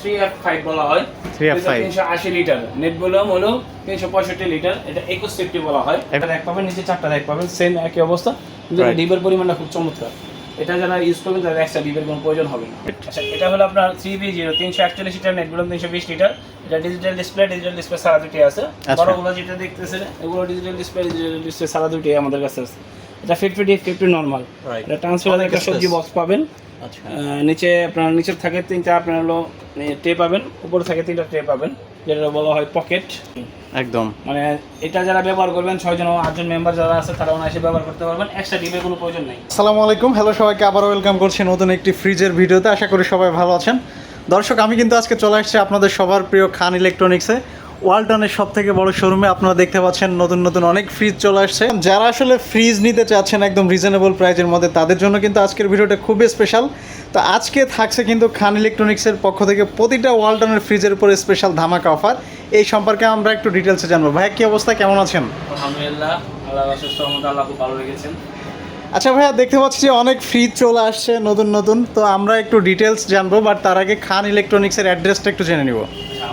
Three F five বলা হয়। 3F5 তিনশো আশি লিটার। নেট ভলিউম হলো তিনশো পঁয়ষট্টি লিটার। এটা একুশ সেফটি বলা হয়। এক- এক পাবেন নিচে চারটা এক পাবেন সেম একই অবস্থা। কিন্তু ডিবের পরিমাণটা খুব চমৎকার। এটা যারা ইউজ করবেন তাদের এক্সট্রা ডিবের কোনো প্রয়োজন হবে না। আচ্ছা এটা হলো আপনার থ্রি বি জিরো তিনশো একচল্লিশ লিটার নেট ভলিউম তিনশো বিশ লিটার। এটা ডিজিটাল ডিসপ্লে ডিজিটাল ডিসপ্লে সারা দুটি আছে। আচ্ছা। বড়গুলো যেটা দেখতেছেন এগুলো ডিজিটাল ডিসপ্লে ডিজিটাল ডিসপ্লে সারা দুটি আমাদের কাছে আছে। এটা ফিফটি ডি ফিফটি নর্মাল. এটা ট্রান্সফার একটা সবজি বক্স পাবেন। নিচে আপনার নিচে থাকে তিনটা আপনার হলো ট্রে পাবেন উপরে থাকে তিনটা ট্রে পাবেন যেটা বলা হয় পকেট একদম। মানে এটা যারা ব্যবহার করবেন ছয়জন ও আটজন মেম্বার যারা আছে তারা অনায়াসে ব্যবহার করতে পারবেন। এক্সট্রা ডিবের কোনো প্রয়োজন নেই। আসসালামু আলাইকুম। হ্যালো সবাইকে আবার ওয়েলকাম করছি নতুন একটি ফ্রিজের ভিডিওতে আশা করি সবাই ভালো আছেন। দর্শক আমি কিন্তু আজকে চলে আসছি আপনাদের সবার প্রিয় খান ইলেকট্রনিক্সে ওয়ালটনের সব থেকে বড় শোরুমে আপনারা দেখতে পাচ্ছেন নতুন নতুন অনেক ফ্রিজ চলে আসছে। যারা আসলে ফ্রিজ নিতে চাচ্ছেন একদম রিজনেবল প্রাইজের মধ্যে তাদের জন্য কিন্তু আজকের ভিডিওটা খুবই স্পেশাল তো আজকে থাকছে কিন্তু খান ইলেকট্রনিক্সের পক্ষ থেকে প্রতিটা ওয়ালটনের ফ্রিজের উপরে স্পেশাল ধামাকা অফার এই সম্পর্কে আমরা একটু ডিটেলসে জানব। ভাইয়া কি অবস্থা? কেমন আছেন? আলহামদুলিল্লাহ আল্লাহ সুস্থ রহমতে আল্লাহ খুব ভালো রেখেছেন। আচ্ছা ভাইয়া দেখতে পাচ্ছি যে অনেক ফ্রিজ চলে আসছে নতুন নতুন। তো আমরা একটু ডিটেলস জানব বাট তার আগে খান ইলেকট্রনিক্সের অ্যাড্রেসটা একটু জেনে নিব।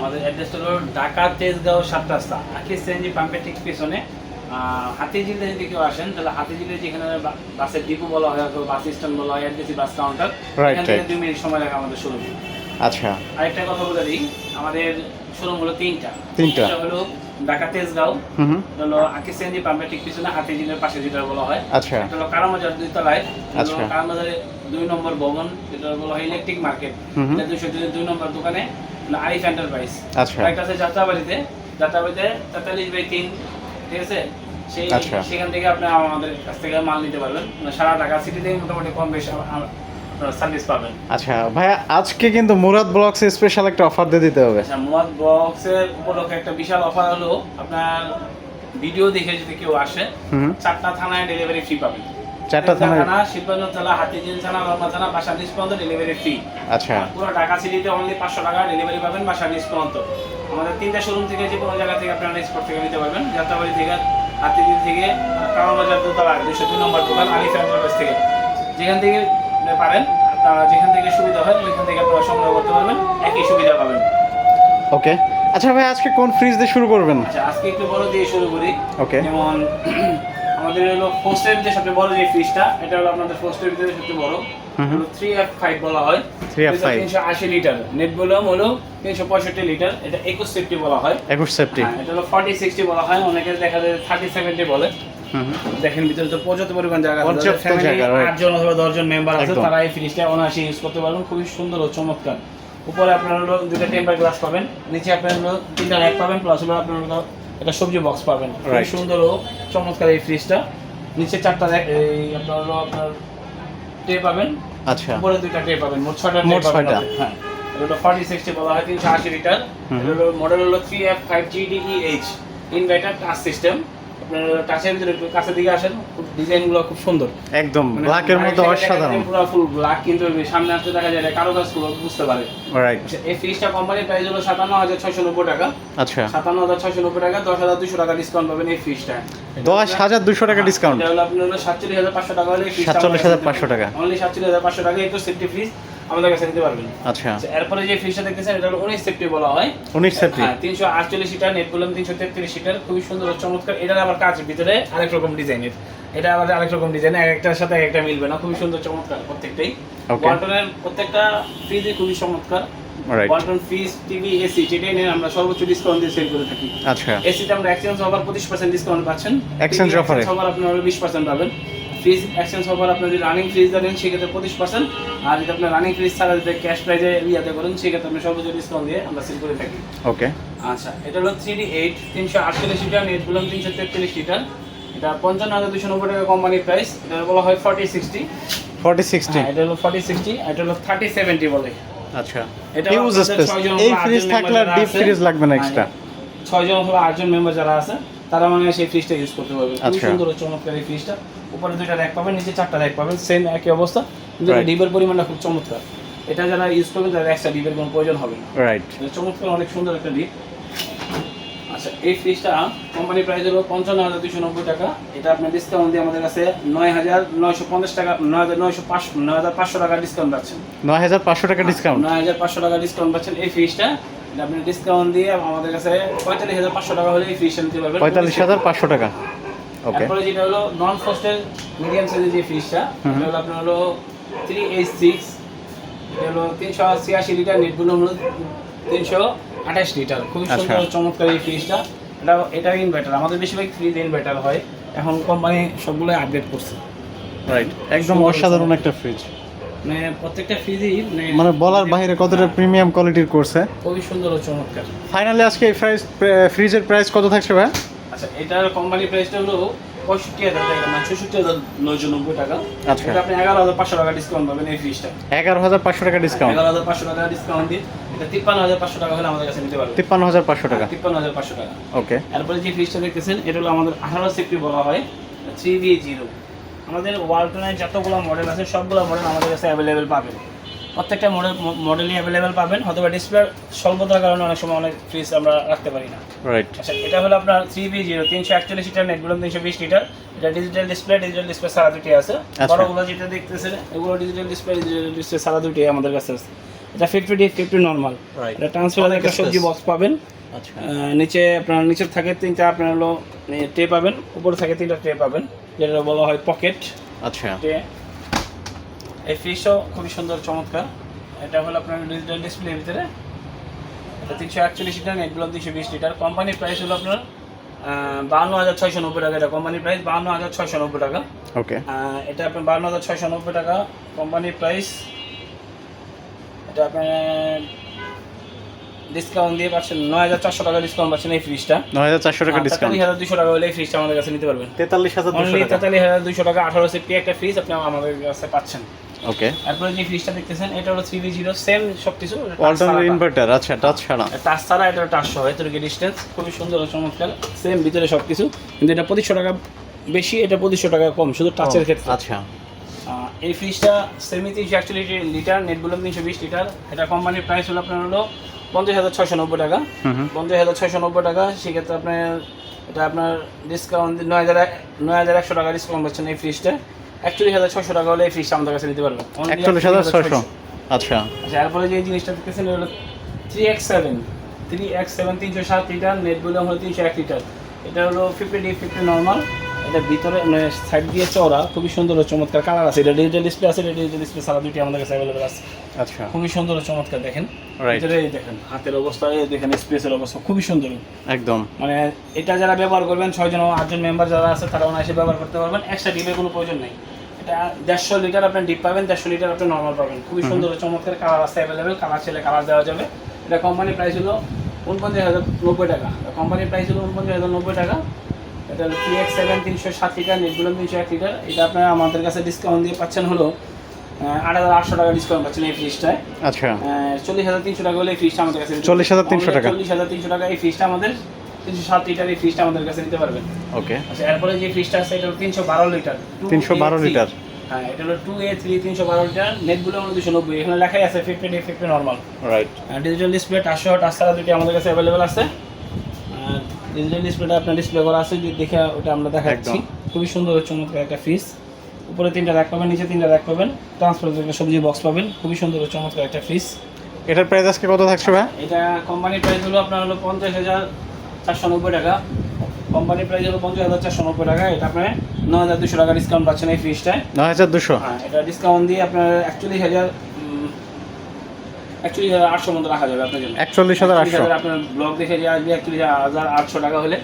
আমাদের অ্যাড্রেসটা হলো ঢাকা তেজগাঁও সাত রাস্তা। আকিস সিএনজি পাম্পের ঠিক পেছনে। হাতিঝিলে যদি কেউ আসেন তাহলে হাতিঝিলে যেখানে বাসের ডিপো বলা হয় অথবা বাস স্ট্যান্ড বলা হয় এনটিসি বাস কাউন্টার এখান থেকে দুই মিনিট সময় লাগে আমাদের শোরুম আচ্ছা। আরেকটা কথা বলে দিই আমাদের শোরুম হলো তিনটা। তিনটা। হলো ঢাকা তেজগাঁও হলো আকিস সিএনজি পাম্পের ঠিক পিছনে হাতিঝিলের পাশে যেটা বলা হয়। আচ্ছা। হলো কারামাজার দুই তলায়। আচ্ছা। কারামাজারে দুই নম্বর ভবন যেটা বলা হয় ইলেকট্রিক মার্কেট। দুইশো দুই নম্বর দোকানে। আরিফ এন্টারপ্রাইজ আচ্ছা। একটা আছে যাত্রাবাড়িতে। যাত্রাবাড়িতে তেতাল্লিশ বাই তিন ঠিক আছে? সেই আচ্ছা। সেখান থেকে আপনি আমাদের কাছ থেকে মাল নিতে পারবেন। মানে সারা ঢাকা সিটিতে মোটামুটি কম বেশি সার্ভিস পাবেন। আচ্ছা ভাইয়া আজকে কিন্তু মুরাদ ব্লগসে স্পেশাল একটা অফার দিয়ে দিতে হবে। আচ্ছা মোয়াদ বক্সের উপলক্ষে একটা বিশাল অফার হলো আপনার ভিডিও দেখে যদি কেউ আসে চারটা থানায় ডেলিভারি ফ্রি পাবেন। চারটা থানা শিল্পাঞ্জ থানা হাতিঝিল থানা রমনা থানা বাসা নিচ পর্যন্ত ডেলিভারি ফ্রি আচ্ছা। পুরো ঢাকা সিটিতে অনলি পাঁচশো টাকা ডেলিভারি পাবেন বাসা নিচ পর্যন্ত আমাদের তিনটা শোরুম থেকে যে কোনো জায়গা থেকে আপনারা এক্সপোর্ট থেকে নিতে পারবেন। যাত্রাবাড়ি থেকে হাতিঝিল থেকে কামাবাজার দোতলা দুশো দুই নম্বর দোকান আলিফ এন্টারপ্রাইজ থেকে। যেখান থেকে পারেন আপনারা যেখান থেকে সুবিধা হয় ওইখান থেকে আপনারা সংগ্রহ করতে পারবেন একই সুবিধা পাবেন। ওকে। আচ্ছা ভাই আজকে কোন ফ্রিজ দিয়ে শুরু করবেন? আচ্ছা আজকে একটু বড় দিয়ে শুরু করি। ওকে। যেমন আমাদের হলো ফোস্টের যে সবচেয়ে বড় যে ফ্রিজটা এটা হলো আপনাদের ফোস্টের ভিতরে সবচেয়ে বড়। হুম হুম। থ্রি এফ ফাইভ বলা হয়। 3F5 তিনশো আশি লিটার নেট ভলিউম হলো তিনশো পঁয়ষট্টি লিটার এটা একুশ সেফটি বলা হয়। একুশ সেফটি হ্যাঁ, এটা হলো ফর্টি সিক্সটি বলা হয়। অনেকে দেখা যায় থার্টি সেভেন্টি বলে। হুম হুম। দেখেন ভিতরে তো পর্যাপ্ত পরিমাণ জায়গা আছে। পর্যাপ্ত যাদের family আটজন অথবা দশজন মেম্বার আছে তারা এই ফ্রিজটা অনায়াসে ইউজ করতে পারবেন। খুবই সুন্দর ও চমৎকার। উপরে আপনার হলো দুটো টেম্পার গ্লাস পাবেন। নিচে আপনার হলো তিনটা র্যাক পাবেন প্লাস হলো আপনার হলো একটা সবজি বক্স পাবেন। খুব সুন্দর ও চমৎকার এই ফ্রিজটা নিচে চারটা এই আপনার হলো আপনার ট্রে পাবেন। আচ্ছা। উপরে দুইটা ট্রে পাবেন। মোট ছয়টা মোট পাবেন ছয়টা। হ্যাঁ। এটা ফর্টি সিক্সটি বলা হয় তিনশো আশি লিটার। এটা মডেল হলো three F five G H inverter touch system আপনার টাচের ভিতরে একটু কাছের দিকে আসেন। ডিজাইনগুলো খুব সুন্দর। একদম মানে ব্ল্যাকের মধ্যে অসাধারণ। পুরো ফুল ব্ল্যাক কিন্তু সামনে আসতে দেখা যায় কারও বুঝতে পারে। রাইট আচ্ছা, এই ফ্রিজটা কোম্পানির প্রাইস হলো সাতান্ন হাজার ছয়শো নব্বই টাকা। আচ্ছা। সাতান্ন হাজার ছয়শো নব্বই টাকা দশ হাজার দুশো টাকা ডিসকাউন্ট পাবেন এই ফ্রিজটা দশ হাজার দুশো টাকা ডিসকাউন্ট এটা হলো আপনার হলো সাতচল্লিশ হাজার পাঁচশো টাকা হলে 47,500 টাকা। অনলি সাতচল্লিশ হাজার পাঁচশো টাকা একটু সেফটি ফ্রিজ আমাদের কাছে নিতে পারবেন। আচ্ছা। আচ্ছা, এরপরে যে ফ্রিজটা দেখতেছেন এটা হলো উনিশ সেফটি বলা হয়। উনিশ সেফটি হ্যাঁ তিনশো আটচল্লিশ সিটার নেট বললাম তিনশো তেত্রিশ সিটার খুবই সুন্দর চমৎকার। এটার আবার কাজ ভিতরে আরেক রকম ডিজাইনের এটা আবার আরেক রকম ডিজাইন এক একটার সাথে এক একটা মিলবে না। খুবই সুন্দর চমৎকার প্রত্যেকটাই. ওয়ালটনের প্রত্যেকটা ফ্রিজই খুবই চমৎকার। ওয়ালটন ফ্রিজ টিভি এসি যেটাই নেন আমরা সর্বোচ্চ ডিসকাউন্ট দিয়ে সেল করে থাকি। আচ্ছা। এসিতে আমরা এক্সচেঞ্জ অফার পঁচিশ পার্সেন্ট ডিসকাউন্ট পাচ্ছেন। Exchange offer এ? অফার আপনার বিশ পার্সেন্ট পাবেন। ফ্রিজ এক্সচেঞ্জ অফার আপনার যদি রানিং ফ্রিজ দেন সেক্ষেত্রে পঁচিশ পার্সেন্ট আর যদি আপনার রানিং ফ্রিজ ছাড়া যদি ক্যাশ প্রাইজে ইয়াতে করেন সেক্ষেত্রে আপনি সর্বোচ্চ ডিসকাউন্ট দিয়ে আমরা সেল করে থাকি। ওকে আচ্ছা এটা হলো থ্রি ডি এইট তিনশো আটচল্লিশ লিটার নেট বললাম তিনশো তেত্রিশ লিটার এটা পঞ্চান্ন হাজার দুশো নব্বই টাকা কোম্পানির প্রাইস এটা বলা হয় ফর্টি সিক্সটি ফর্টি সিক্সটি এটা হলো ফর্টি সিক্সটি এটা হলো থার্টি সেভেন্টি বলে। আচ্ছা। এটা ইউজ স্পেস এই ফ্রিজ থাকলে ডিপ ফ্রিজ লাগবে না এক্সট্রা ছয়জন অথবা আটজন মেম্বার যারা আছে তারা মানে সেই ফ্রিজটা ইউজ করতে পারবে। খুব আচ্ছা। সুন্দর চমৎকার এই ফ্রিজটা উপরে দুইটা র্যাক পাবেন নিচে চারটা র্যাক পাবেন সেম একই অবস্থা কিন্তু. ডিবের পরিমাণটা খুব চমৎকার। এটা যারা ইউজ করবেন তাদের এক্সট্রা ডিবের কোনো প্রয়োজন হবে না। রাইট চমৎকার অনেক সুন্দর একটা ডিপ আচ্ছা এই ফ্রিজটা কোম্পানি প্রাইস হলো পঞ্চান্ন হাজার দুশো নব্বই টাকা। এটা আপনার ডিসকাউন্ট দিয়ে আমাদের কাছে নয় হাজার নয়শো পঞ্চাশ টাকা নয় হাজার নয়শো পাঁচশো নয় হাজার পাঁচশো টাকা ডিসকাউন্ট পাচ্ছেন। নয় হাজার পাঁচশো টাকা ডিসকাউন্ট নয় হাজার পাঁচশো টাকা ডিসকাউন্ট পাচ্ছেন এই ফ্রিজটা আপনি ডিসকাউন্ট দিয়ে আমাদের কাছে পঁয়তাল্লিশ হাজার পাঁচশো টাকা হলে এই ফ্রিজটা নিতে পারবেন। পঁয়তাল্লিশ হাজার পাঁচশো টাকা। ওকে তারপরে যেটা হলো নন ফ্রস্টের মিডিয়াম সাইজের যে ফ্রিজটা এটা হলো আপনার হলো থ্রি এইচ সিক্স এটা হলো তিনশো ছিয়াশি লিটার নেটগুলো হলো তিনশো আঠাশ লিটার খুবই আচ্ছা। সুন্দর চমৎকার এই ফ্রিজটা এটা এটা ইনভার্টার আমাদের বেশিরভাগ ফ্রিজ ইনভার্টার হয়। এখন কোম্পানি সবগুলো আপডেট করছে। রাইট একদম অসাধারণ। একটা ফ্রিজ মানে প্রত্যেকটা ফ্রিজই মানে বলার বাইরে কতটা প্রিমিয়াম কোয়ালিটির করছে। খুবই সুন্দর ও চমৎকার। ফাইনালি আজকে এই ফ্রিজের প্রাইস কত থাকছে ভাই? আচ্ছা এটার কোম্পানি প্রাইসটা হলো পঁয়ষট্টি হাজার টাকা না ছেষট্টি হাজার নয়শো নব্বই টাকা। আচ্ছা। এটা আপনি এগারো হাজার পাঁচশো টাকা ডিসকাউন্ট পাবেন এই ফ্রিজটা এগারো হাজার পাঁচশো টাকা ডিসকাউন্ট এগারো হাজার পাঁচশো টাকা ডিসকাউন্ট দিয়ে এটা তিপ্পান্ন হাজার পাঁচশো টাকা হলে আমাদের কাছে নিতে পারবেন। তিপ্পান্ন হাজার পাঁচশো টাকা? তিপ্পান্ন হাজার পাঁচশো টাকা। ওকে। এরপরে যে ফ্রিজটা দেখতেছেন এটা হলো আমাদের আঠারো সেফটি বলা হয় থ্রি বি জিরো আমাদের ওয়ালটনের যতগুলো মডেল আছে সবগুলো মডেল আমাদের কাছে অ্যাভেলেবেল পাবেন। প্রত্যেকটা মডেল মডেলই অ্যাভেলেবেল পাবেন অথবা ডিসপ্লে স্বল্পতার কারণে অনেক সময় অনেক ফ্রিজ আমরা রাখতে পারি না। রাইট আচ্ছা এটা হলো আপনার থ্রি বি জিরো তিনশো একচল্লিশ লিটার নেটগুলো তিনশো বিশ লিটার এটা ডিজিটাল ডিসপ্লে ডিজিটাল ডিসপ্লে সারা দুটি আছে। আচ্ছা। বড়গুলো যেটা দেখতেছেন এগুলো ডিজিটাল ডিসপ্লে ডিজিটাল ডিসপ্লে সারা দুটি আমাদের কাছে আছে। এটা ফিফটি ডি ফিফটি নর্মাল. এটা ট্রান্সফার একটা সবজি বক্স পাবেন। আচ্ছা। নিচে আপনার নিচে থাকে তিনটা আপনার হলো ট্রে পাবেন। উপরে থাকে তিনটা ট্রে পাবেন যেটা বলা হয় পকেট আচ্ছা। এই ফ্রিজও খুবই সুন্দর চমৎকার। এটা হলো আপনার ডিজিটাল ডিসপ্লের ভিতরে। এটা তিনশো একচল্লিশ লিটার নেটগুলো তিনশো বিশ লিটার। কোম্পানির প্রাইস হলো আপনার বান্ন হাজার ছয়শো নব্বই টাকা। এটা কোম্পানির প্রাইস বান্ন হাজার ছয়শো নব্বই টাকা। ওকে এটা আপনার বান্ন হাজার ছয়শো নব্বই টাকা। কোম্পানির প্রাইস এটা আপনার ডিসকাউন্ট দিয়ে পাচ্ছেন নয় হাজার চারশো টাকা ডিসকাউন্ট পাচ্ছেন এই ফ্রিজটা নয় হাজার চারশো টাকা ডিসকাউন্ট তেতাল্লিশ হাজার দুশো টাকা হলে এই ফ্রিজটা আমাদের কাছে নিতে পারবেন। তেতাল্লিশ হাজার তেতাল্লিশ হাজার দুশো টাকা আঠারো সিফটি একটা ফ্রিজ আপনি আমাদের কাছে পাচ্ছেন। ওকে তারপরে যে ফ্রিজটা দেখতেছেন এটা হলো থ্রি জিরো সেম সব কিছু অল্টারনেট ইনভার্টার আচ্ছা টাচ ছাড়া। টাচ ছাড়া এটা টাচ সহ এতটুকু ডিস্টেন্স খুবই সুন্দর চমৎকার সেম ভিতরে সব কিছু কিন্তু এটা পঁচিশশো টাকা বেশি এটা পঁচিশশো টাকা কম শুধু টাচের ক্ষেত্রে। আচ্ছা। এই ফ্রিজটা সেমি তিনশো একচল্লিশ লিটার নেটগুলো তিনশো বিশ লিটার এটা কোম্পানির প্রাইস হলো আপনার হলো পঞ্চাশ হাজার ছয়শো নব্বই টাকা। পঞ্চাশ হাজার ছয়শো নব্বই টাকা সেক্ষেত্রে আপনার এটা আপনার ডিসকাউন্ট নয় হাজার নয় হাজার একশো টাকা ডিসকাউন্ট পাচ্ছেন এই ফ্রিজটা একচল্লিশ হাজার ছশো টাকা হলে এই ফ্রিজটা আমাদের কাছে নিতে পারবেন। একচল্লিশ হাজার ছশো আচ্ছা। আচ্ছা এরপরে যে জিনিসটা দেখতেছেন হলো three X seven three X seven তিনশো সাত লিটার নেটগুলো হলো তিনশো এক লিটার এটা হলো ফিফটি ডি ফিফটি নর্মাল এটা ভিতরে মানে সাইড দিয়ে চওড়া খুবই সুন্দর চমৎকার কালার আছে। এটা ডিজিটাল ডিসপ্লে আছে এটা ডিজিটাল ডিসপ্লে সারা দুটি আমাদের কাছে অ্যাভেলেবল আছে। আচ্ছা। খুবই সুন্দর চমৎকার দেখেন. ভিতরে এই দেখেন হাতের অবস্থা এই দেখেন স্পেসের অবস্থা খুবই সুন্দর। একদম। মানে এটা যারা ব্যবহার করবেন ছয়জন আটজন মেম্বার যারা আছে তারা অনায়াসে ব্যবহার করতে পারবেন। এক্সট্রা ডিপের কোনো প্রয়োজন নেই। এটা দেড়শো লিটার আপনি ডিপ পাবেন দেড়শো লিটার আপনি নর্মাল পাবেন। খুবই সুন্দর চমৎকার কালার আছে অ্যাভেলেবেল কালার ছেলে কালার দেওয়া যাবে। এটা কোম্পানির প্রাইস হলো উনপঞ্চাশ হাজার নব্বই টাকা। কোম্পানির প্রাইস হলো উনপঞ্চাশ হাজার নব্বই টাকা। এটা থ্রি এক্স সেভেন তিনশো সাত লিটার নেটগুলো তিনশো এক লিটার। এটা আপনারা আমাদের কাছে ডিসকাউন্ট দিয়ে পাচ্ছেন হলো আট হাজার আটশো টাকা ডিসকাউন্ট পাচ্ছেন এই ফ্রিজটায় আচ্ছা। চল্লিশ হাজার তিনশো টাকা হলে এই ফ্রিজটা আমাদের কাছে নিতে 40,300 টাকা। চল্লিশ হাজার তিনশো টাকা এই ফ্রিজটা আমাদের তিনশো সাত লিটার এই ফ্রিজটা আমাদের কাছে নিতে পারবেন। ওকে। আচ্ছা এরপরে যে ফ্রিজটা আছে এটা হলো তিনশো বারো লিটার। 312 লিটার। হ্যাঁ এটা হলো টু এ থ্রি তিনশো বারো লিটার। নেটগুলো হলো দুশো নব্বই। এখানে লেখাই আছে fifty D fifty normal right digital display টাচশো touch ছাড়া দুটি আমাদের কাছে অ্যাভেলেবেল আছে। ডিজিটাল ডিসপ্লেটা আপনার ডিসপ্লে করা আছে যদি দেখে ওটা আমরা দেখাচ্ছি। খুবই সুন্দর চমৎকার একটা ফ্রিজ উপরে তিনটা র্যাক পাবেন নিচে তিনটা র্যাক পাবেন। ট্রান্সফার সবজি বক্স পাবেন। খুবই সুন্দর চমৎকার একটা ফ্রিজ এটার প্রাইস আজকে কত থাকছে ভাই? এটা কোম্পানির প্রাইস হলো আপনার হলো পঞ্চাশ হাজার চারশো নব্বই টাকা। কোম্পানির প্রাইস হলো পঞ্চাশ হাজার চারশো নব্বই টাকা। এটা আপনার নয় হাজার দুশো টাকা ডিসকাউন্ট পাচ্ছেন এই ফ্রিজটায় নয় হাজার দুশো? হ্যাঁ এটা ডিসকাউন্ট দিয়ে আপনার একচল্লিশ হাজার একচল্লিশ হাজার আটশো মতো রাখা যাবে আপনার জন্য। একচল্লিশ হাজার আটশো। আপনার ব্লগ দেখে যে আসবে একচল্লিশ হাজার আটশো টাকা হলে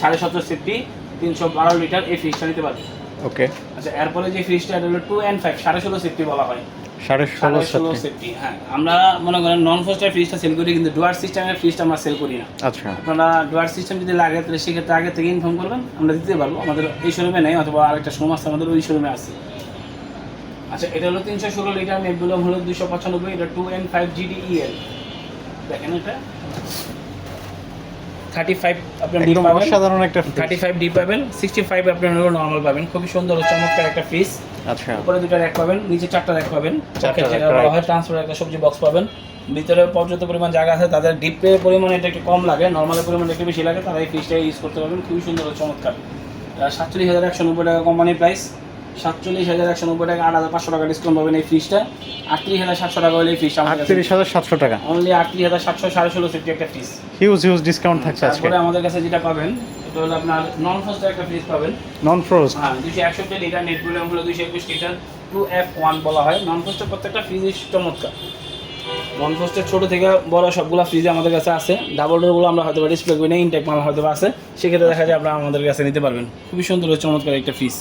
সাড়ে সতেরো সিফটি তিনশো বারো লিটার এই ফ্রিজটা নিতে পারবে। ওকে। আচ্ছা এরপরে যে ফ্রিজটা এটা হলো টু অ্যান্ড ফাইভ সাড়ে ষোলো সিফটি বলা হয়। সাড়ে ষোলো সাড়ে ষোলো সিফটি হ্যাঁ। আমরা মনে করেন নন ফোস্টার ফ্রিজটা সেল করি কিন্তু ডুয়ার সিস্টেমের ফ্রিজটা আমরা সেল করি না। আচ্ছা। আপনারা ডুয়ার সিস্টেম যদি লাগে তাহলে সেক্ষেত্রে আগে থেকে ইনফর্ম করবেন আমরা দিতে পারব। আমাদের এই শোরুমে নেই অথবা আরেকটা শোরুম আছে আমাদের ওই শোরুমে আছে। আচ্ছা এটা হলো তিনশো ষোলো লিটার নেটগুলো হলো দুশো পঁচানব্বই এটা two N five G D E L দেখেন এটা। থার্টি ফাইভ আপনার ডিপ পাবেন। অসাধারণ একটা থার্টি ফাইভ ডিপ পাবেন সিক্সটি ফাইভ আপনার নর্মাল পাবেন। খুবই সুন্দর চমৎকার একটা আচ্ছা। উপরে দুটো র্যাক পাবেন নিচে চারটা র্যাক পাবেন। যেটা বলা হয় ট্রান্সফার একটা সবজি বক্স পাবেন। ভিতরে পর্যাপ্ত পরিমাণ জায়গা আছে তাদের ডিপের পরিমাণ এটা একটু কম লাগে নর্মালের পরিমাণ একটু বেশি লাগে তারা এই ফ্রিজটা ইউজ করতে পারবেন। খুবই সুন্দর চমৎকার। সাতচল্লিশ হাজার একশো নব্বই টাকা কোম্পানির প্রাইস সাতচল্লিশ হাজার একশো নব্বই টাকা আট হাজার পাঁচশো টাকা ডিসকাউন্ট পাবেন এই ফ্রিজটা আটত্রিশ হাজার সাতশো টাকা হলে এই ফ্রিজটা আটত্রিশ হাজার সাতশো টাকা। অনলি আটত্রিশ হাজার সাতশো সাড়ে ষোলো সিফটি একটা ফ্রিজ হিউজ হিউজ ডিসকাউন্ট থাকছে আজকে। তারপরে আমাদের কাছে যেটা পাবেন এটা হলো আপনার নন ফ্রস্টের একটা ফ্রিজ পাবেন। নন ফ্রোজ হ্যাঁ দুশো একষট্টি লিটার নেট ভলিউম হলো দুশো একুশ লিটার টু এফ ওয়ান বলা হয়। নন ফ্রস্টের প্রত্যেকটা ফ্রিজ চমৎকার। নন ফ্রস্টের ছোটো থেকে বড় সবগুলো ফ্রিজে আমাদের কাছে আছে। ডাবল ডোরগুলো আমরা হয়তো ডিসপ্লে করি না ইনটেক মাল হয়তো আছে। সেক্ষেত্রে দেখা যায় আপনারা আমাদের কাছে নিতে পারবেন। খুবই সুন্দর চমৎকার একটা ফ্রিজ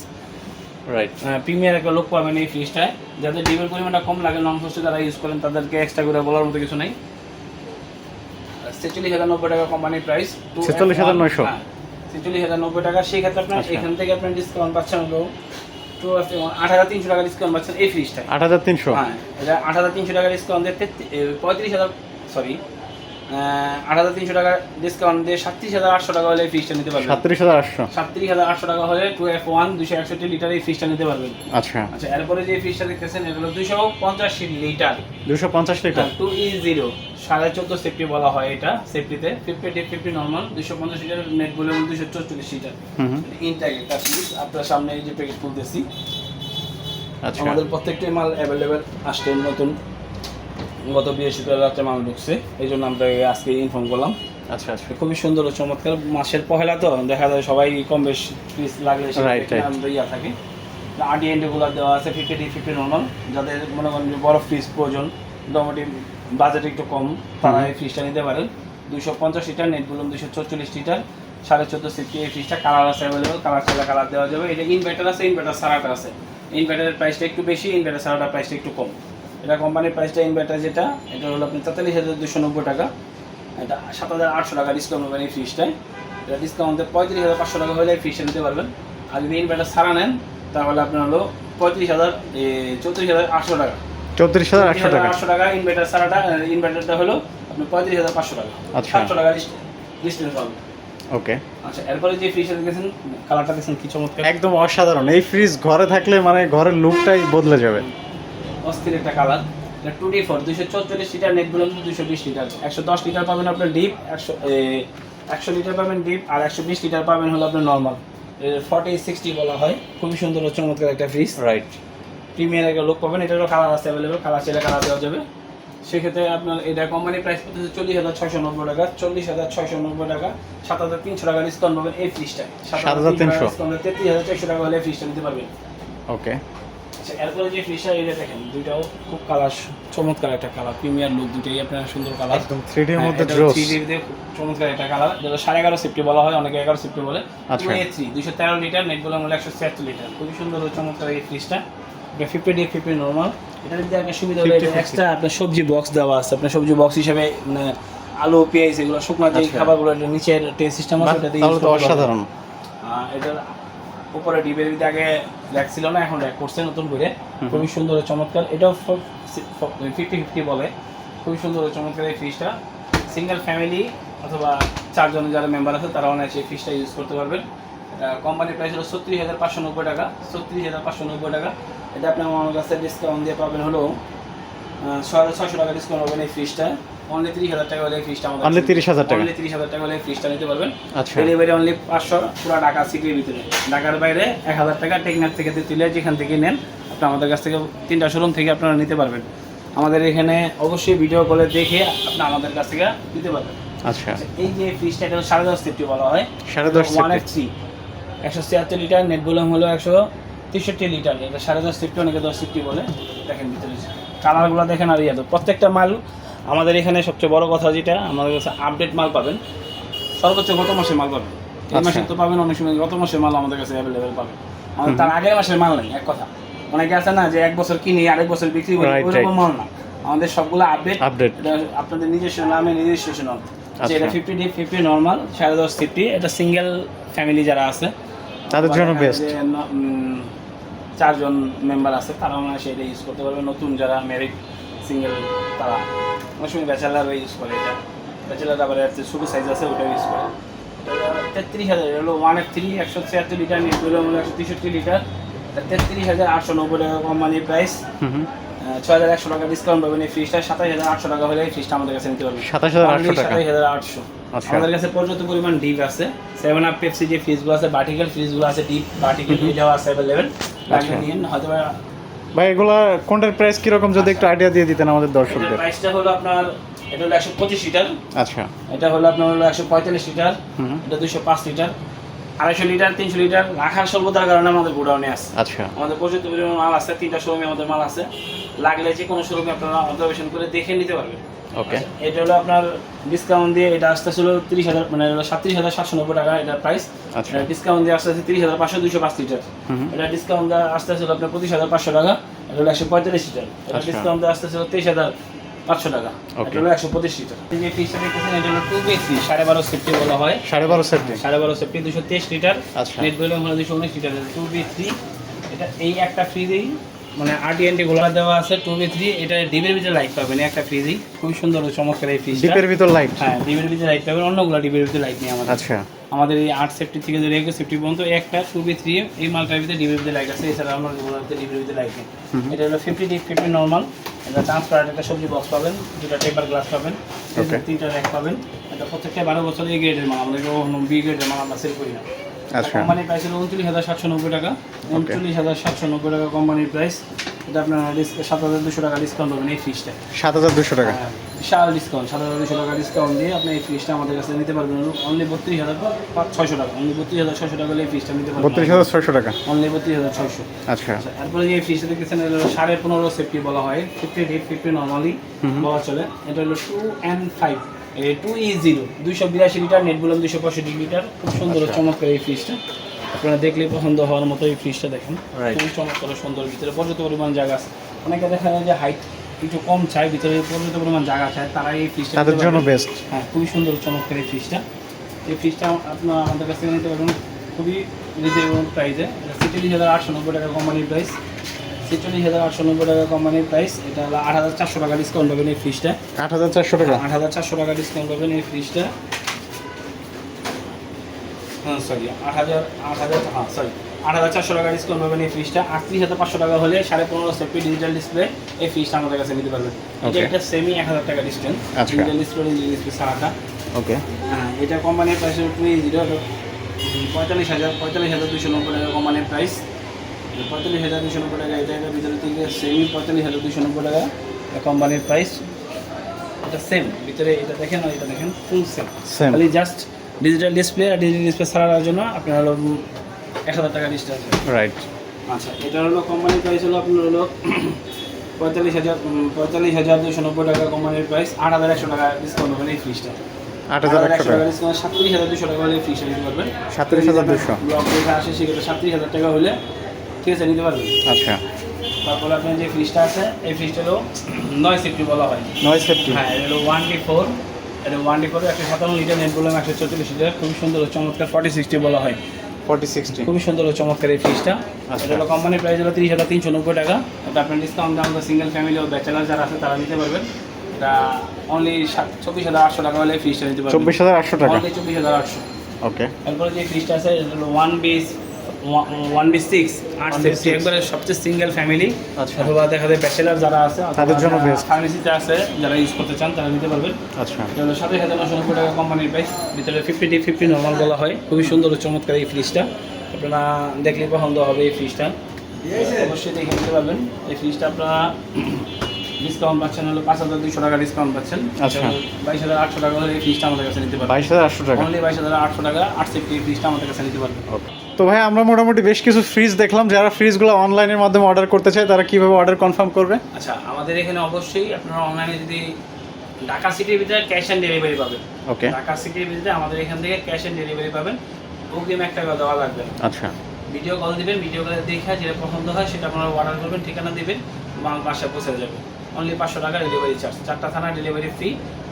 রাইট প্রিমিয়ার একটা লোক পাবেন এই ফ্রিজটায় যাদের ডিমের পরিমাণটা কম লাগে নন ফ্রস্টে যারা ইউজ করেন তাদেরকে এক্সট্রা করে বলার মতো কিছু নেই। ছেচল্লিশ হাজার নব্বই টাকা কোম্পানির প্রাইস 46,900 ছেচল্লিশ হাজার নব্বই টাকা। সেই ক্ষেত্রে আপনার আচ্ছা। এখান থেকে আপনার ডিসকাউন্ট পাচ্ছেন হলো টু আট হাজার তিনশো টাকা ডিসকাউন্ট পাচ্ছেন এই ফ্রিজটায় আট হাজার তিনশো। হ্যাঁ এটা আট হাজার তিনশো টাকা ডিসকাউন্ট পঁয়ত্রিশ হাজার সরি আট হাজার তিনশো টাকা ডিসকাউন্ট দিয়ে সাতত্রিশ হাজার আটশো টাকা হলে ফ্রিজটা নিতে পারবেন। সাতত্রিশ হাজার আটশো? সাতত্রিশ হাজার আটশো টাকা হলে টু এফ ওয়ান দুশো একষট্টি লিটার এই ফ্রিজটা নিতে পারবেন। আচ্ছা। আচ্ছা এরপরে যে ফ্রিজটা দেখতেছেন এগুলো দুশো পঞ্চাশ লিটার দুশো পঞ্চাশ লিটার টু ই জিরো সাড়ে চোদ্দ সেফটি বলা হয় এটা সেফটিতে ফিফটি ডি ফিফটি নর্মাল দুশো পঞ্চাশ লিটার নেট বলে দুশো চৌচল্লিশ লিটার হুম হুম। ইনট্যাগ ফ্রিজ আপনার সামনে এই যে প্যাকেট তুলতেছি আচ্ছা। আমাদের প্রত্যেকটাই মাল অ্যাভেলেবেল আসছে নতুন। গত বৃহস্পতিবার রাত্রে মাল ঢুকছে এই জন্য আমরা আজকে ইনফর্ম করলাম। আচ্ছা আচ্ছা। খুবই সুন্দর চমৎকার। মাসের পহেলা তো দেখা যায় সবাই কম বেশ ফ্রিজ লাগলে. ইয়া থাকে। আডি এন্ডগুলো দেওয়া আছে ফিফটি ডি ফিফটি নর্মাল যাদের মনে করেন বড় ফ্রিজ প্রয়োজন মোটামুটি বাজেট একটু কম তারা এই ফ্রিজটা নিতে পারেন দুশো পঞ্চাশ লিটার নেট বলুন দুশো চৌচল্লিশ লিটার। সাড়ে চোদ্দ সিফটি এই ফ্রিজটা কালার আছে অ্যাভেলেবল কালার চাইলে কালার দেওয়া যাবে। এটা ইনভার্টার আছে ইনভার্টার সারাটা আছে। ইনভার্টারের প্রাইসটা একটু বেশি ইনভার্টার সারাটার প্রাইসটা একটু কম। এটা কোম্পানির প্রাইসটা ইনভার্টার যেটা এটা হলো আপনি তেতাল্লিশ হাজার দুশো নব্বই টাকা। এটা সাত হাজার আটশো টাকা ডিসকাউন্ট পাবেন এই ফ্রিজটায় এটা ডিসকাউন্টে পঁয়ত্রিশ হাজার পাঁচশো টাকা হলে এই ফ্রিজটা নিতে পারবেন। আর যদি ইনভার্টার সারা নেন তাহলে আপনার হলো পঁয়ত্রিশ হাজার চৌত্রিশ হাজার আটশো টাকা। চৌত্রিশ হাজার আটশো টাকা। আটশো টাকা ইনভার্টার সারাটা ইনভার্টারটা হলো আপনি পঁয়ত্রিশ হাজার পাঁচশো টাকা। আচ্ছা। সাতশো টাকা ডিস্টেন্স হবে ওকে। আচ্ছা এরপরে যে ফ্রিজটা দেখেছেন কালারটা দেখছেন কি চমৎকার। একদম অসাধারণ। এই ফ্রিজ ঘরে থাকলে মানে ঘরের লুকটাই বদলে যাবে। অস্থির একটা কালার এটা টু ডি ফোর দুশো চৌচল্লিশ লিটার নেট বলুন দুশো বিশ লিটার একশো দশ লিটার পাবেন আপনার ডিপ একশো একশো লিটার পাবেন ডিপ আর একশো বিশ লিটার পাবেন হলো আপনার নর্মাল ফর্টি সিক্সটি বলা হয়। খুবই সুন্দর চমৎকার একটা ফ্রিজ রাইট প্রিমিয়ার একটা লোক পাবেন। এটারও কালার আছে অ্যাভেলেবেল কালার চাইলে কালার দেওয়া যাবে। সেক্ষেত্রে আপনার এটা কোম্পানি প্রাইস পড়তেছে চল্লিশ হাজার ছয়শো নব্বই টাকা। চল্লিশ হাজার ছয়শো নব্বই টাকা। সাত হাজার তিনশো টাকা ডিসকাউন্ট পাবেন এই ফ্রিজটা 7,300 ডিসকাউন্ট তেত্রিশ হাজার চারশো টাকা হলে ফ্রিজটা নিতে পারবেন। ওকে আচ্ছা এরপরে যে ফ্রিজটা এটা দেখেন দুইটাও খুব কালার চমৎকার একটা কালার প্রিমিয়ার লুক দুটোই আপনার সুন্দর কালার একদম থ্রি ডির মধ্যে ড্রস চমৎকার একটা কালার যেটা সাড়ে এগারো সেফটি বলা হয় অনেকে এগারো সেফটি বলে। আচ্ছা। থ্রি দুশো তেরো লিটার নেট বলে হলো একশো ছিয়াত্তর লিটার। খুবই সুন্দর ও চমৎকার এই ফ্রিজটা এটা ফিফটি ডি ফিফটি নর্মাল এটার মধ্যে একটা সুবিধা হলো 50, 50 এক্সট্রা আপনার সবজি বক্স দেওয়া আছে। আপনার সবজি বক্স হিসেবে মানে আলু পেঁয়াজ এগুলো শুকনো যে আচ্ছা। খাবারগুলো এটা নিচের ট্রে সিস্টেম আছে ওটাতে। অসাধারণ। এটার উপরে ডিবের আগে র্যাক ছিল না এখন র্যাক করছে নতুন করে। খুবই সুন্দর চমৎকার। এটাও ফিফটি ফিফটি বলে। খুবই সুন্দর চমৎকার এই ফ্রিজটা সিঙ্গেল ফ্যামিলি অথবা চারজন যারা মেম্বার আছে তারা অনায়াসে এই ফ্রিজটা ইউজ করতে পারবেন। কোম্পানির প্রাইস হলো ছত্রিশ হাজার পাঁচশো নব্বই টাকা। ছত্রিশ হাজার পাঁচশো নব্বই টাকা। এটা আপনি আমার কাছে ডিসকাউন্ট দিয়ে পাবেন হলো ছয়শো টাকা ডিসকাউন্ট পাবেন এই ফ্রিজটা অনলি তিরিশ হাজার টাকা হলে ফ্রিজটা আমাদের Only 30,000 টাকা? অনলি তিরিশ হাজার টাকা হলে ফ্রিজটা নিতে পারবেন। আচ্ছা। ডেলিভারি অনলি পাঁচশো পুরো ঢাকা সিটির ভিতরে। ঢাকার বাইরে এক হাজার টাকা টেকনার থেকে তুলে যেখান থেকে নেন আপনি আমাদের কাছ থেকে তিনটা শোরুম থেকে আপনারা নিতে পারবেন। আমাদের এখানে অবশ্যই ভিডিও কলে দেখে আপনি আমাদের কাছ থেকে নিতে পারবেন। আচ্ছা। এই যে ফ্রিজটা এটা সাড়ে দশ সিফটি বলা হয়। সাড়ে দশ ওয়ান এফ থ্রি একশো ছিয়াত্তর লিটার নেট ভলিউম হলো একশো তেষট্টি লিটার এটা সাড়ে দশ সিফটি অনেকে দশ সিফটি বলে। দেখেন ভিতরে। কালারগুলো দেখেন আর ইয়ে প্রত্যেকটা মাল আমাদের এখানে সবচেয়ে বড় কথা যেটা আমাদের কাছে আপডেট মাল পাবেন। সর্বোচ্চ গত মাসের মাল পাবেন। এই আচ্ছা। মাসে তো পাবেন অনেক সময় গত মাসের মাল আমাদের কাছে অ্যাভেলেবেল পাবেন। আমাদের তার আগের মাসের মাল নেই এক কথা। অনেকে আছে না যে এক বছর কিনি আরেক বছর বিক্রি করি ওইরকম মাল না। আমাদের সবগুলো আপডেট। এটা আপনাদের নিজস্ব নামে নিজস্ব নাম আচ্ছা। এটা ফিফটি ডি ফিফটি নর্মাল সাড়ে দশ ফিফটি এটা সিঙ্গেল ফ্যামিলি যারা আছে তাদের জন্য বা best। যে ন- উম, চারজন মেম্বার আছে তারা মনে হয় সেটা ইউজ করতে পারবে। নতুন যারা ম্যারিড সিঙ্গেল তারা। অনেক সময় ব্যাচেলার ইউজ করে এটা। ব্যাচেলার আবার এর চেয়ে ছোটো সাইজ আছে ওটা ইউজ করে। তেত্রিশ হাজার এটা হলো ওয়ান এফ থ্রি একশো ছিয়াত্তর লিটার নেট হলো একশো তেষট্টি লিটার। তেত্রিশ হাজার আটশো নব্বই টাকা কোম্পানির প্রাইস ছয় হাজার একশো টাকা ডিসকাউন্ট পাবেন এই ফ্রিজটা সাতাশ হাজার আটশো টাকা হলে এই ফ্রিজটা আমাদের কাছে নিতে পারবেন। 27,800 টাকা। সাতাশ হাজার আটশো। আচ্ছা। আমাদের কাছে পর্যাপ্ত পরিমাণ ডিপ আছে। সেভেন আপ পেপসি যে ফ্রিজগুলো আছে ভার্টিক্যাল ফ্রিজগুলো আছে ডিপ ভার্টিক্যাল দুইটাও আছে অ্যাভেলেবেল আচ্ছা। নিন হয়তো ভাই এগুলা কোনটার প্রাইস কীরকম যদি একটু আইডিয়া দিয়ে দিতেন আমাদের দর্শকদের? প্রাইসটা হলো আপনার এটা হলো একশো পঁচিশ লিটার। আচ্ছা। এটা হলো আপনার হলো একশো পঁয়তাল্লিশ লিটার। এটা দুশো পাঁচ লিটার। আড়াইশো লিটার তিনশো লিটার রাখার স্বল্পতার কারণে আমাদের গোডাউনে আছে। আচ্ছা। আমাদের পর্যাপ্ত পরিমাণ মাল আছে তিনটা শোরুমে আমাদের মাল আছে। লাগলে যে কোনো শোরুমে আপনারা অবজারভেশন করে দেখে নিতে পারবেন। ওকে আচ্ছা, এটা হলো আপনার ডিসকাউন্ট দিয়ে এটা আসতেছিল তিরিশ হাজার মানে সাতত্রিশ হাজার সাতশো নব্বই টাকা এটার প্রাইস আচ্ছা। ডিসকাউন্ট দিয়ে আসতেছে তিরিশ হাজার পাঁচশো দুশো পাঁচ লিটার এটা ডিসকাউন্ট দিয়ে আসতেছিল আপনার পঁচিশ হাজার পাঁচশো টাকা এটা হলো একশো পঁয়তাল্লিশ লিটার এটা আচ্ছা। ডিসকাউন্ট দিয়ে আসতেছিল তেইশ হাজার পাঁচশো টাকা. এটা হলো একশো পঁচিশ লিটার। যে ফিসটা দেখতেছেন এটা হলো টু বি থ্রি সাড়ে বারো সেফটি বলা হয়। সাড়ে বারো সেফটি সাড়ে বারো সেফটি দুশো তেইশ লিটার। আচ্ছা। নেট ভলিউম হলো দুশো উনিশ লিটার। টু বি থ্রি এটা এই একটা ফ্রিজেই মানে আরটিএনটি গোলা দেওয়া আছে টু বি থ্রি এটা ডিবের ভিতরে লাইট পাবেন একটা ফ্রিজেই খুবই সুন্দর চমৎকার এই ফ্রিজটা ডিপের ভিতর লাইট হ্যাঁ ডিবের ভিতরে লাইট পাবেন। অন্যগুলো ডিবের ভিতরে লাইট নেই আমাদের। আচ্ছা। আমাদের এই আট সেফটি থেকে ধরে একুশ সেফটি পর্যন্ত একটা টু বি থ্রি এই মালটার ভিতরে ডিবের ভিতরে লাইট আছে। এছাড়া আমরা ডিবের ভিতরে লাইট নেই। এটা হলো ফিফটি ফিফটি নর্মাল এটা ট্রান্সপারেন্ট একটা সবজি বক্স পাবেন দুটা টেপার গ্লাস পাবেন তিনটা র্যাক পাবেন। এটা প্রত্যেকটা বারো বছর এই গ্রেডের মাল আমরা বি গ্রেডের মাল আমরা সেল করি না। কোম্পানির প্রাইস হলো উনত্রিশ হাজার সাতশো নব্বই টাকা। উনচল্লিশ হাজার সাতশো নব্বই টাকা কোম্পানির প্রাইস এটা আপনার সাত হাজার দুশো টাকা ডিসকাউন্ট পাবেন এই ফ্রিজটা সাত হাজার দুশো টাকা? হ্যাঁ, বিশাল ডিসকাউন্ট সাত হাজার দুশো টাকা ডিসকাউন্ট দিয়ে আপনি এই ফ্রিজটা আমাদের কাছে নিতে পারবেন। অনলি বত্রিশ হাজার ছয়শো টাকা। অনলি বত্রিশ হাজার ছয়শো টাকা এই ফ্রিজটা নিতে পারবেন। বত্রিশ হাজার ছয়শো টাকা? অনলি বত্রিশ হাজার ছয়শো। আচ্ছা। আচ্ছা তারপরে যে ফ্রিজটা দেখতেছেন এটা হলো সাড়ে পনেরো সেফটি বলা হয়। ফিফটি ডিপ ফিফটি নর্মালি বলা চলে। এটা হলো two and five two E zero দুইশো বিরাশি লিটার নেট বললাম দুশো পঁয়ষট্টি লিটার। খুব সুন্দর আচ্ছা। চমৎকার এই ফ্রিজটা আপনারা দেখলে পছন্দ হওয়ার মতো এই ফ্রিজটা দেখেন. খুবই চমৎকার সুন্দর ভিতরে পর্যাপ্ত পরিমাণ জায়গা আছে। অনেকে দেখা যায় যে হাইট একটু কম চায় ভিতরে পর্যাপ্ত পরিমাণ জায়গা চায় তারা এই ফ্রিজটা তাদের জন্য বেস্ট হ্যাঁ খুবই সুন্দর চমৎকার এই ফ্রিজটা এই ফ্রিজটা আপনার আমাদের কাছ থেকে নিতে পারবেন খুবই রিজনেবল প্রাইসে ছেচল্লিশ হাজার আটশো নব্বই টাকা কোম্পানির প্রাইস ছেচল্লিশ হাজার আটশো নব্বই টাকা কোম্পানির প্রাইস এটা হলো আট হাজার চারশো টাকা ডিসকাউন্ট পাবেন এই ফ্রিজটা আট হাজার চারশো টাকা? আট হাজার চারশো টাকা ডিসকাউন্ট পাবেন এই ফ্রিজটা হ্যাঁ সরি আট হাজার আট হাজার হ্যাঁ সরি আট হাজার চারশো টাকা ডিসকাউন্ট পাবেন এই ফ্রিজটা আটত্রিশ হাজার পাঁচশো টাকা হলে সাড়ে পনেরো সেফটি ডিজিটাল ডিসপ্লে এই ফ্রিজটা আমাদের কাছে নিতে পারবেন। এটা একটা সেমি এক হাজার টাকা ডিসকাউন্ট আচ্ছা। ডিজিটাল ডিসপ্লে ডিজিটাল ডিসপ্লে ছাড়াটা। ওকে হ্যাঁ এটা কোম্পানির প্রাইস টু জিরো পঁয়তাল্লিশ হাজার পঁয়তাল্লিশ হাজার দুশো নব্বই টাকা কোম্পানির প্রাইস পঁয়তাল্লিশ হাজার দুশো নব্বই টাকা। এটা এটার ভিতরে থেকে সেমি পঁয়তাল্লিশ হাজার দুশো নব্বই টাকা কোম্পানির প্রাইস এটা সেম ভিতরে এটা দেখেন আর এটা দেখেন ফুল সেম খালি জাস্ট ডিজিটাল ডিসপ্লে আর ডিজিটাল ডিসপ্লে ছাড়ার জন্য আপনার হলো এক হাজার টাকা ডিসচার্জ রাইট আচ্ছা এটা হলো কোম্পানির প্রাইস হলো আপনার হলো পঁয়তাল্লিশ হাজার পঁয়তাল্লিশ হাজার দুশো নব্বই টাকা কোম্পানির প্রাইস আট হাজার একশো টাকা ডিসকাউন্ট হবে এই ফ্রিজটা আট হাজার একশো টাকা সাতত্রিশ হাজার দুশো টাকা হলে ফ্রিজটা নিতে পারবেন। সাতত্রিশ হাজার দুশো ব্লক আসে সেক্ষেত্রে সাতত্রিশ হাজার টাকা হলে ঠিক আছে নিতে পারবেন? আচ্ছা। তারপরে আপনার যে ফ্রিজটা আছে এই ফ্রিজটা হলো নয় সেফটি বলা হয়। নয় সেফটি হ্যাঁ এটা হলো ওয়ান ডি ফোর এটা ওয়ান ডি ফোর একশো সাতান্ন লিটার নেট বললাম একশো চল্লিশ লিটার খুবই সুন্দর ও চমৎকার ফর্টি সিক্সটি বলা হয়। ফর্টি সিক্সটি খুবই সুন্দর ও চমৎকার এই ফ্রিজটা আচ্ছা। এটা হলো কোম্পানির প্রাইস হলো তিরিশ হাজার তিনশো নব্বই টাকা। এটা আপনার ডিসকাউন্ট দাম সিঙ্গেল ফ্যামিলি ও ব্যাচেলার যারা আছে তারা নিতে পারবেন। এটা অনলি চব্বিশ হাজার আটশো টাকা হলে ফ্রিজটা নিতে পারবেন। চব্বিশ হাজার আটশো টাকা। অনলি চব্বিশ হাজার আটশো। ওকে তারপরে যে ফ্রিজটা আছে এটা হলো one B one B six আট 1B6 একবারে সবচেয়ে সিঙ্গেল ফ্যামিলি আচ্ছা। অথবা দেখা যায় ব্যাচেলার যারা আছে তাদের জন্য ফার্মেসিতে আছে যারা ইউজ করতে চান তারা নিতে পারবেন। আচ্ছা। সাতাশ হাজার নশো নব্বই টাকা কোম্পানির প্রাইস ভিতরে ফিফটি ডি ফিফটি নর্মাল বলা হয়। খুবই সুন্দর চমৎকার এই ফ্রিজটা আপনারা দেখলে পছন্দ হবে এই ফ্রিজটা অবশ্যই দেখে নিতে পারবেন। এই ফ্রিজটা আপনারা ডিসকাউন্ট পাচ্ছেন হলো পাঁচ হাজার দুশো টাকা ডিসকাউন্ট পাচ্ছেন। আচ্ছা। বাইশ হাজার আটশো টাকা হলে এই ফ্রিজটা আমাদের কাছে নিতে পারবেন। বাইশ হাজার আটশো টাকা। অনলি বাইশ হাজার আটশো টাকা আট সেফটি ফ্রিজটা আমাদের কাছে নিতে পারবেন। তো ভাই আমরা মোটামুটি বেশ কিছু ফ্রিজ দেখলাম। যারা ফ্রিজগুলো অনলাইনের মাধ্যমে অর্ডার করতে চায় তারা কীভাবে অর্ডার কনফার্ম করবে? আচ্ছা আমাদের এখানে অবশ্যই আপনারা অনলাইনে যদি ঢাকা সিটির ভিতরে ক্যাশ অন ডেলিভারি পাবেন। ওকে ঢাকা সিটির ভিতরে আমাদের এখান থেকে ক্যাশ অন ডেলিভারি পাবেন। অগ্রিম এক টাকা দেওয়া লাগবে। আচ্ছা। ভিডিও কল দিবেন ভিডিও কলে দেখে যেটা পছন্দ হয় সেটা আপনারা অর্ডার করবেন ঠিকানা দিবেন মাল বাসায় পৌঁছে যাবে। অনলি পাঁচশো টাকা ডেলিভারি চার্জ চারটা থানা ডেলিভারি ফ্রি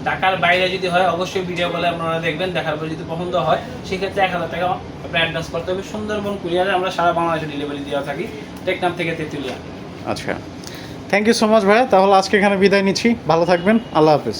ঢাকার বাইরে যদি হয়, অবশ্যই ভিডিও কলে আপনারা দেখবেন, দেখার পর যদি পছন্দ হয়, সেক্ষেত্রে এক হাজার টাকা আপনার অ্যাডভান্স করতে হবে। সুন্দরবন কুরিয়ারে আমরা সারা বাংলাদেশে ডেলিভারি দেওয়া থাকি টেকনাম থেকে তেঁতুলিয়া। আচ্ছা। থ্যাংক ইউ সো মাচ ভাইয়া। তাহলে আজকে এখানে বিদায় নিচ্ছি। ভালো থাকবেন। আল্লাহ হাফিজ।